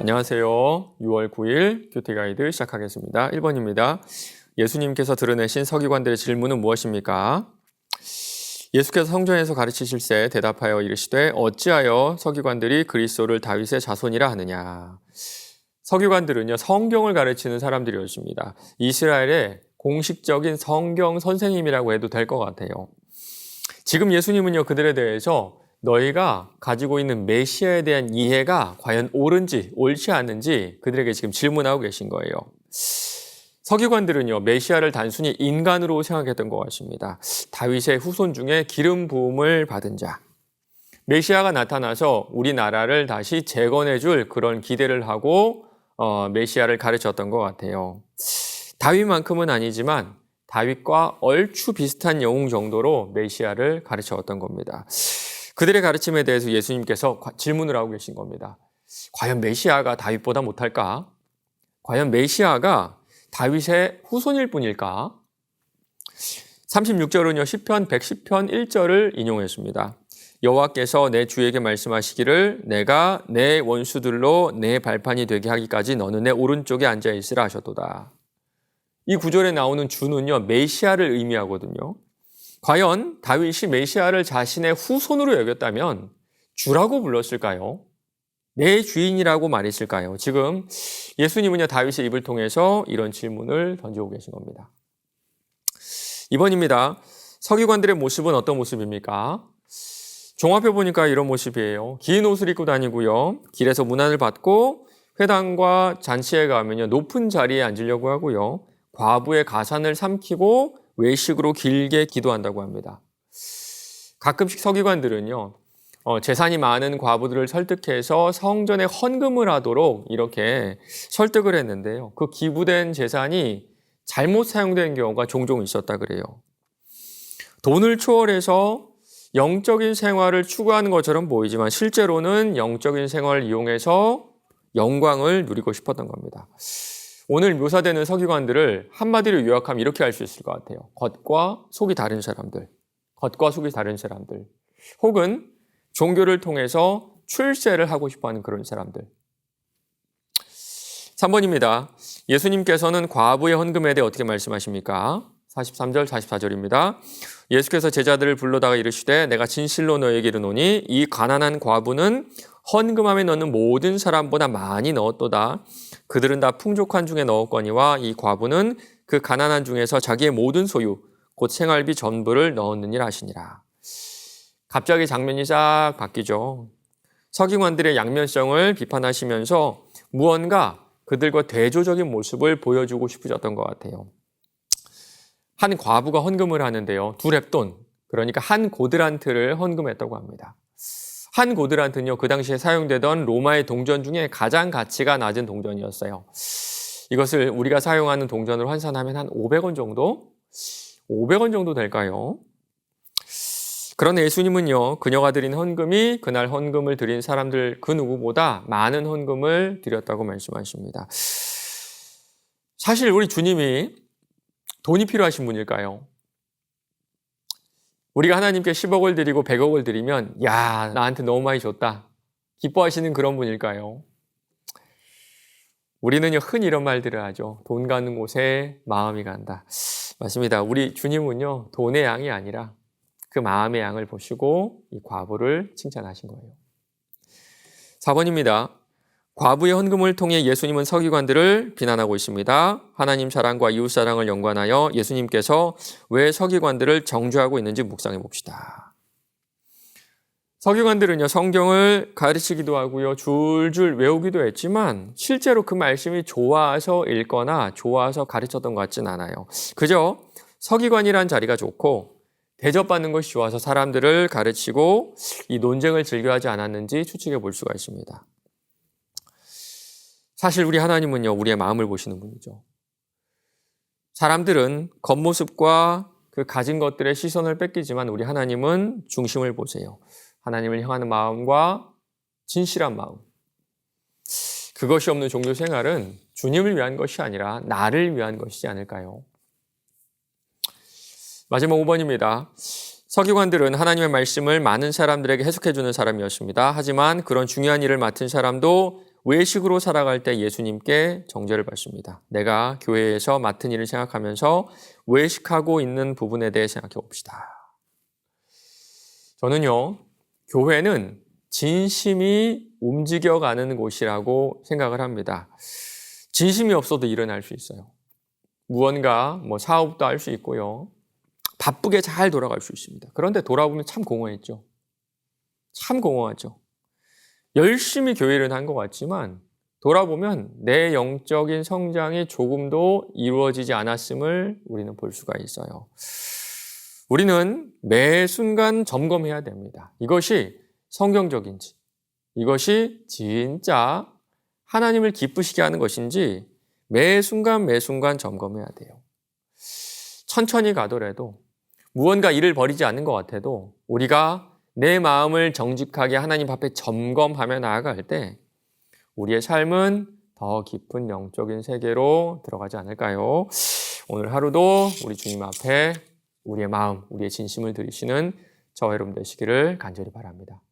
안녕하세요. 6월 9일 교태 가이드 시작하겠습니다. 1번입니다. 예수님께서 드러내신 서기관들의 질문은 무엇입니까? 예수께서 성전에서 가르치실새 대답하여 이르시되 어찌하여 서기관들이 그리스도를 다윗의 자손이라 하느냐. 서기관들은요 성경을 가르치는 사람들이었습니다. 이스라엘의 공식적인 성경 선생님이라고 해도 될 것 같아요. 지금 예수님은요 그들에 대해서 너희가 가지고 있는 메시아에 대한 이해가 과연 옳은지 옳지 않은지 그들에게 지금 질문하고 계신 거예요. 서기관들은요 메시아를 단순히 인간으로 생각했던 것 같습니다. 다윗의 후손 중에 기름 부음을 받은 자, 메시아가 나타나서 우리나라를 다시 재건해줄 그런 기대를 하고 어, 메시아를 가르쳤던 것 같아요. 다윗만큼은 아니지만 다윗과 얼추 비슷한 영웅 정도로 메시아를 가르쳤던 겁니다. 그들의 가르침에 대해서 예수님께서 질문을 하고 계신 겁니다. 과연 메시아가 다윗보다 못할까? 과연 메시아가 다윗의 후손일 뿐일까? 36절은요, 10편 110편 1절을 인용했습니다. 여호와께서 내 주에게 말씀하시기를 내가 내 원수들로 내 발판이 되게 하기까지 너는 내 오른쪽에 앉아 있으라 하셨도다. 이 구절에 나오는 주는요, 메시아를 의미하거든요. 과연 다윗이 메시아를 자신의 후손으로 여겼다면 주라고 불렀을까요? 내 주인이라고 말했을까요? 지금 예수님은요 다윗의 입을 통해서 이런 질문을 던지고 계신 겁니다. 2번입니다. 서기관들의 모습은 어떤 모습입니까? 종합해 보니까 이런 모습이에요. 긴 옷을 입고 다니고요. 길에서 문안을 받고 회당과 잔치에 가면요 높은 자리에 앉으려고 하고요. 과부의 가산을 삼키고 외식으로 길게 기도한다고 합니다. 가끔씩 서기관들은요, 어, 재산이 많은 과부들을 설득해서 성전에 헌금을 하도록 이렇게 설득을 했는데요. 그 기부된 재산이 잘못 사용된 경우가 종종 있었다 그래요. 돈을 초월해서 영적인 생활을 추구하는 것처럼 보이지만 실제로는 영적인 생활을 이용해서 영광을 누리고 싶었던 겁니다. 오늘 묘사되는 서기관들을 한마디로 요약하면 이렇게 할 수 있을 것 같아요. 겉과 속이 다른 사람들. 겉과 속이 다른 사람들. 혹은 종교를 통해서 출세를 하고 싶어 하는 그런 사람들. 3번입니다. 예수님께서는 과부의 헌금에 대해 어떻게 말씀하십니까? 43절, 44절입니다. 예수께서 제자들을 불러다가 이르시되 내가 진실로 너에게 이르노니 이 가난한 과부는 헌금함에 넣는 모든 사람보다 많이 넣었도다. 그들은 다 풍족한 중에 넣었거니와 이 과부는 그 가난한 중에서 자기의 모든 소유 곧 생활비 전부를 넣었느니라 하시니라. 갑자기 장면이 싹 바뀌죠. 서기관들의 양면성을 비판하시면서 무언가 그들과 대조적인 모습을 보여주고 싶으셨던 것 같아요. 한 과부가 헌금을 하는데요. 두 랩돈, 그러니까 한 고드란트를 헌금했다고 합니다. 한 고드란트는요, 그 당시에 사용되던 로마의 동전 중에 가장 가치가 낮은 동전이었어요. 이것을 우리가 사용하는 동전으로 환산하면 한 500원 정도? 500원 정도 될까요? 그런데 예수님은요, 그녀가 드린 헌금이 그날 헌금을 드린 사람들 그 누구보다 많은 헌금을 드렸다고 말씀하십니다. 사실 우리 주님이 돈이 필요하신 분일까요? 우리가 하나님께 10억을 드리고 100억을 드리면 야 나한테 너무 많이 줬다 기뻐하시는 그런 분일까요? 우리는요 흔히 이런 말들을 하죠. 돈 가는 곳에 마음이 간다. 맞습니다. 우리 주님은요 돈의 양이 아니라 그 마음의 양을 보시고 이 과부를 칭찬하신 거예요. 4번입니다. 과부의 헌금을 통해 예수님은 서기관들을 비난하고 있습니다. 하나님 사랑과 이웃 사랑을 연관하여 예수님께서 왜 서기관들을 정죄하고 있는지 묵상해 봅시다. 서기관들은요, 성경을 가르치기도 하고요, 줄줄 외우기도 했지만, 실제로 그 말씀이 좋아서 읽거나 좋아서 가르쳤던 것 같진 않아요. 그저 서기관이란 자리가 좋고, 대접받는 것이 좋아서 사람들을 가르치고, 이 논쟁을 즐겨하지 않았는지 추측해 볼 수가 있습니다. 사실 우리 하나님은요, 우리의 마음을 보시는 분이죠. 사람들은 겉모습과 그 가진 것들의 시선을 뺏기지만 우리 하나님은 중심을 보세요. 하나님을 향하는 마음과 진실한 마음. 그것이 없는 종교 생활은 주님을 위한 것이 아니라 나를 위한 것이지 않을까요? 마지막 5번입니다. 서기관들은 하나님의 말씀을 많은 사람들에게 해석해 주는 사람이었습니다. 하지만 그런 중요한 일을 맡은 사람도 외식으로 살아갈 때 예수님께 정죄를 받습니다. 내가 교회에서 맡은 일을 생각하면서 외식하고 있는 부분에 대해 생각해 봅시다. 저는요, 교회는 진심이 움직여가는 곳이라고 생각을 합니다. 진심이 없어도 일어날 수 있어요. 무언가 뭐 사업도 할 수 있고요. 바쁘게 잘 돌아갈 수 있습니다. 그런데 돌아보면 참 공허했죠. 참 공허하죠. 열심히 교회를 한 것 같지만 돌아보면 내 영적인 성장이 조금도 이루어지지 않았음을 우리는 볼 수가 있어요. 우리는 매 순간 점검해야 됩니다. 이것이 성경적인지, 이것이 진짜 하나님을 기쁘시게 하는 것인지 매 순간 매 순간 점검해야 돼요. 천천히 가더라도 무언가 일을 벌이지 않는 것 같아도 우리가 내 마음을 정직하게 하나님 앞에 점검하며 나아갈 때 우리의 삶은 더 깊은 영적인 세계로 들어가지 않을까요? 오늘 하루도 우리 주님 앞에 우리의 마음, 우리의 진심을 들이시는 저와 여러분 되시기를 간절히 바랍니다.